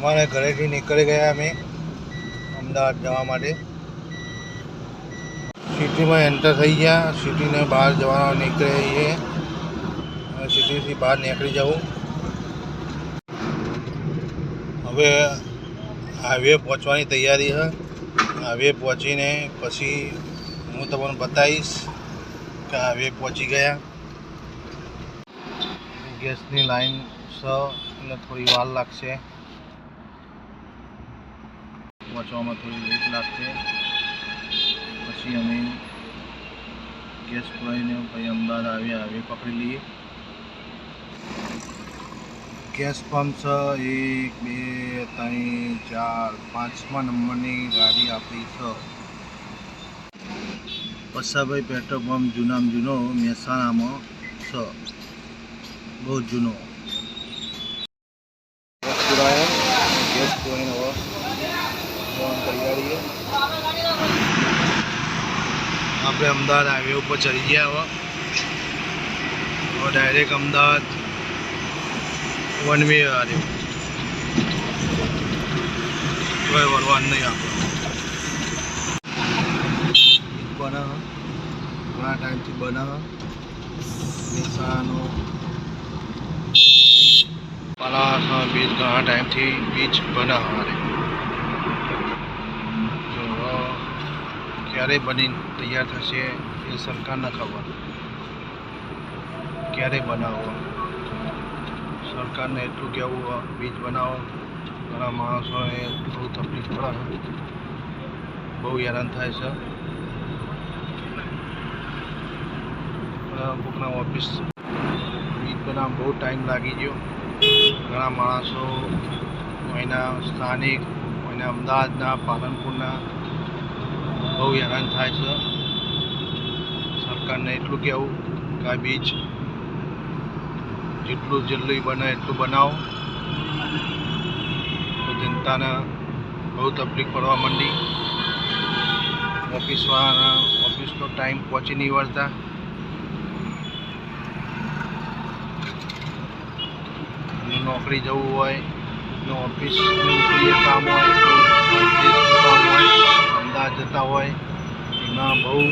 અમારે ઘરેથી નીકળી ગયા અમે અમદાવાદ જવા માટે. સિટીમાં એન્ટર થઈ ગયા. સિટીને બહાર જવા નીકળે છીએ સિટીથી બહાર નીકળી જવું. હવે હાઈવે પહોંચવાની તૈયારી છે. હાઈવે પહોંચીને પછી હું તમને બતાવીશ કે હાઈવે પહોંચી ગયા. ગેસની લાઈન છ થોડી વાર લાગશે. પહોંચવામાં થોડી લેટ લાગશે. પછી અમે ગેસ પુરાવીને પછી અમદાવાદ આવ્યા હાઈવે પકડી લઈએ. ગેસ પંપ એક, બે, ત્રણ, ચાર, પાંચમા નંબરની ગાડી આપણી છે. પસાભાઈ પેટ્રોલ પંપ જૂનામાં જૂનો, મહેસાણામાં છે. બહુ જૂનો. ગેસ પુરાયો ગેસ પુરાઈને હવે આપણે અમદાવાદ હાઈવે ઉપર ચડી ગયા હવે ડાયરેક્ટ અમદાવાદ વન વે આવ્યો કોઈ વરવાન નહીં આપણે. ઘણા ટાઈમથી બનાવ. મહેસાણાનો પલાસનો બીચ ઘણા ટાઈમથી બીચ બનાવ અમારે જો હવે ક્યારે બની તૈયાર થશે એ સરકારને ખબર. ક્યારે બનાવો. સરકારને એટલું કહેવું બીજ બનાવો. ઘણા માણસોને બહુ તકલીફ પડે બહુ હેરાન થાય છે. કોકના ઓફિસ બીજ બનાવવા બહુ ટાઈમ લાગી ગયો. ઘણા માણસો અહીંના સ્થાનિક, અહીંના અમદાવાદના, પાલનપુરના બહુ હેરાન થાય છે. સરકારને એટલું કહેવું કે આ બીચ જેટલું જલ્દી બને એટલું બનાવો. તો જનતાને બહુ તકલીફ પડવા માંડી. ઓફિસવાળાના ઓફિસનો ટાઈમ પહોંચી નહીં વળતા. નોકરી જવું હોય ઓફિસનું કામ કામ હોય. અમદાવાદ જતા હોય એમાં બહુ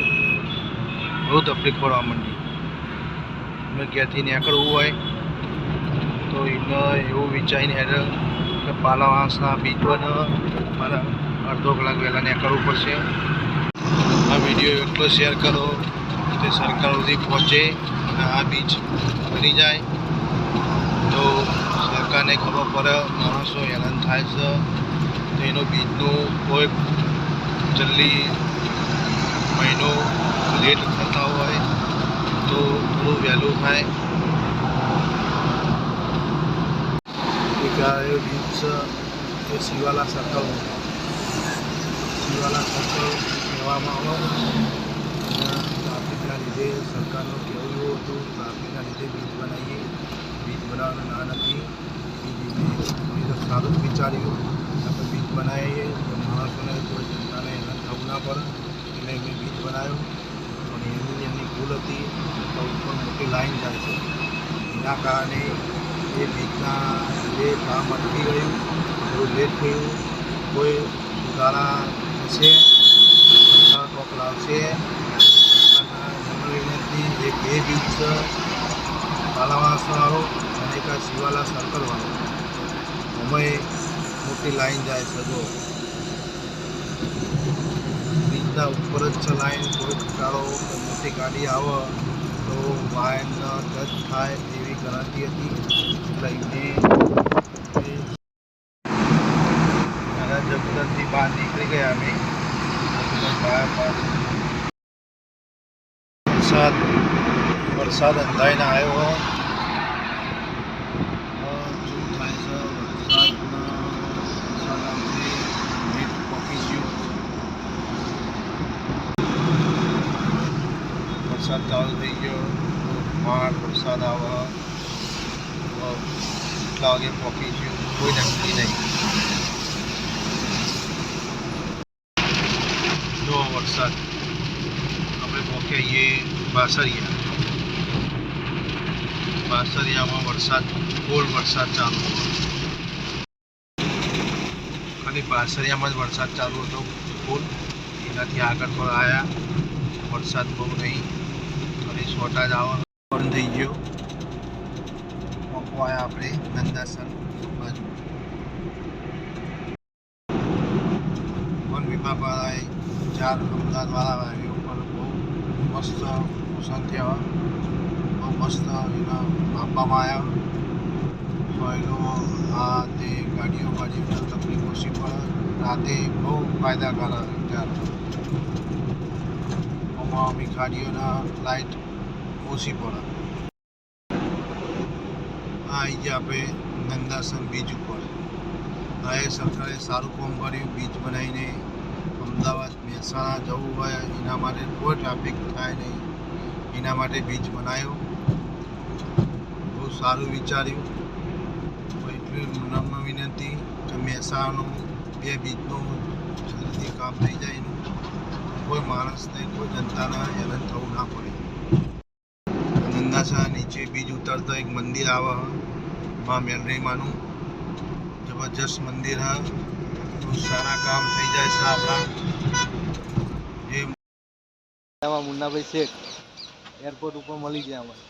બહુ તકલીફ પડવા માંડી. એમને ક્યાંથી નીકળવું હોય, તો એને એવું વિચારીને હેઠળ કે પાલાવાંસના બીચ પર મારે અડધો કલાક વહેલા નીકળવું પડશે. આ વીડિયો એટલો શેર કરો કે સરકાર સુધી પહોંચે અને આ બીચ બની જાય. તો સરકારને ખબર પડે, માણસો હેરાન થાય છે, તો એનો બીજનું કોઈ જલ્દી મહિનો લેટ થતા હોય તો થોડું વહેલું થાય. એ બીચ એ શિવાલા સર્કલ શિવાલા સર્કલ કહેવામાં આવે. ટ્રાફિકના લીધે સરકારનું કહેવું એવું હતું ટ્રાફિકના લીધે બીજ બનાવીએ. બીજ બનાવવાનું ના નથી. બીજ મેં તો સારું જ વિચાર્યું. આપણે બીજ બનાવીએ તો માણસોને, કોઈ જનતાને હેરાન પર એટલે મેં બીજ બનાવ્યું. પણ એની એમની ભૂલ હતી. તો ઉપર મોટી લાઈન જાય છે. એના કારણે એ બીજના જે કામ અટકી ગયું, થોડું લેટ થયું. કોઈ સુધારા થશે, સરકાર કોક લાવશે. વિનંતી એ બીજ છે. પાલાવાસવાળો અને એક આ શિવાલા સર્કલવાળો અમે મોટી લાઈન જાય છે. જો બીજના ઉપર જ ચલાવીને કોઈ ઘટાડો મોટી ગાડી આવે, તો વાહન ટચ થાય એવી ગણતરી હતી. લઈને એમને મારા જગદરથી બહાર નીકળી ગયા અમે. વરસાદ વરસાદ અંધાઈને આવ્યો હોય શું થાય છે વરસાદના વરસાદ આવતી લેટ પહોંચી ગયું વરસાદ ચાલુ થઈ ગયો માર વરસાદ આવે કેટલા વાગે પહોંચી ગયું કોઈ નક્કી નહીં જો વરસાદ આપણે પહોંચી આવીએ બાસરિયા બાસરિયામાં વરસાદ ફૂલ વરસાદ ચાલુ ખાલી પાસરિયામાં જ વરસાદ ચાલુ હતો ફૂલ એનાથી આગળ પર આવ્યા વરસાદ બહુ નહીં છોટા જ આવા બંધ થઈ ગયો. મોકો આપણે નંદાસન બાજુ વન ચાર અમદાવાદવાળા હાઈવે ઉપર બહુ મસ્ત નુકસાન થયા બહુ મસ્ત એના આપવામાં આવ્યા. ફાઇલો આ તે ગાડીઓ જે તકલીફ ઓછી પડે. રાતે બહુ ફાયદાકારક ત્યારે આમાં અમે ગાડીઓના લાઇટ ઓછી પડે. આ આવી ગયા આપણે નંદાસન બીચ ઉપર. આ એ સરકારે સારું કામ કર્યું, બીચ બનાવીને અમદાવાદ, મહેસાણા જવું હોય, એના માટે કોઈ ટ્રાફિક થાય નહીં. એના માટે બીચ બનાવ્યો બહુ સારું વિચાર્યું. એટલી નમ્ર વિનંતી કે મહેસાણાનું બે બીચનું જલ્દી કામ થઈ જાય એનું. કોઈ માણસને, કોઈ જનતાને હેરાન થવું ના પડે. નંદાસા નીચે બીજ ઉતરતો એક મંદિર આવે મા મેલરીમાનું જબરજસ્ત મંદિર હા. બહુ સારા કામ થઈ જાય છે આપણા. જે મુન્નાભાઈ શેખ એરપોર્ટ ઉપર મળી ગયા અમારે.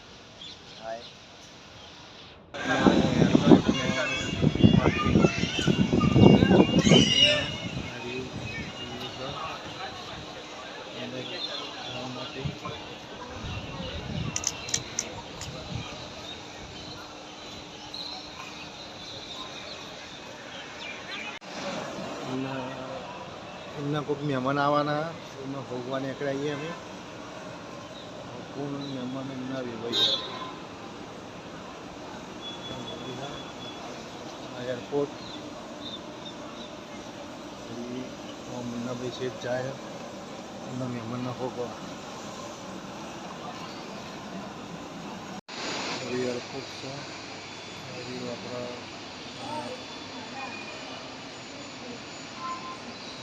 એમના કોઈક મહેમાન આવવાના, એમાં ભોગવા નીકળ્યા આવીએ અમે. કોણ મહેમાન એમના વેવાઈ એરપોર્ટ મુન્નાભાઈ શેઠ જાય. એમના મહેમાનના ભોગવા એરપોર્ટ છે હજી આપણા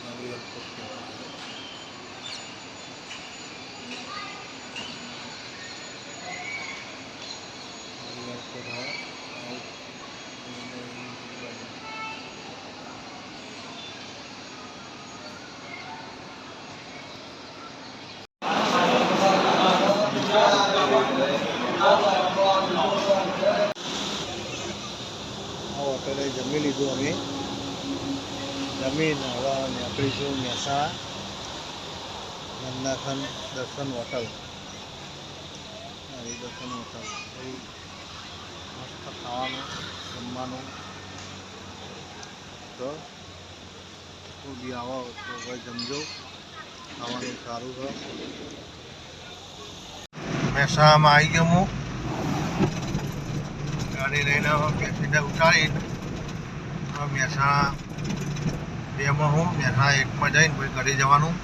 નવી એરપોર્ટ કહેવાય. નવી એરપોર્ટ હા આઉટ આ હોટલે જમી લીધું અમે. જમીન, હવે નીકળીશું મહેસાણા નંદાસન દર્શન હોટલ દર્શન હોટલ મસ્ત ખાવાનું, જમવાનું. તો તું બી આવો, તો ભાઈ જમજો. ખાવાનું સારું છે. મહેસાણામાં આવી ગયો હું. ગાડી લઈને પેસેન્જર ઉતારી મહેસાણા બેમાં હું મહેસાણા એકમાં જઈને પછી ઘરે જવાનું.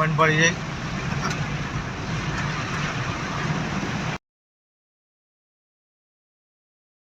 રિક્ષા બંધ પડી જાય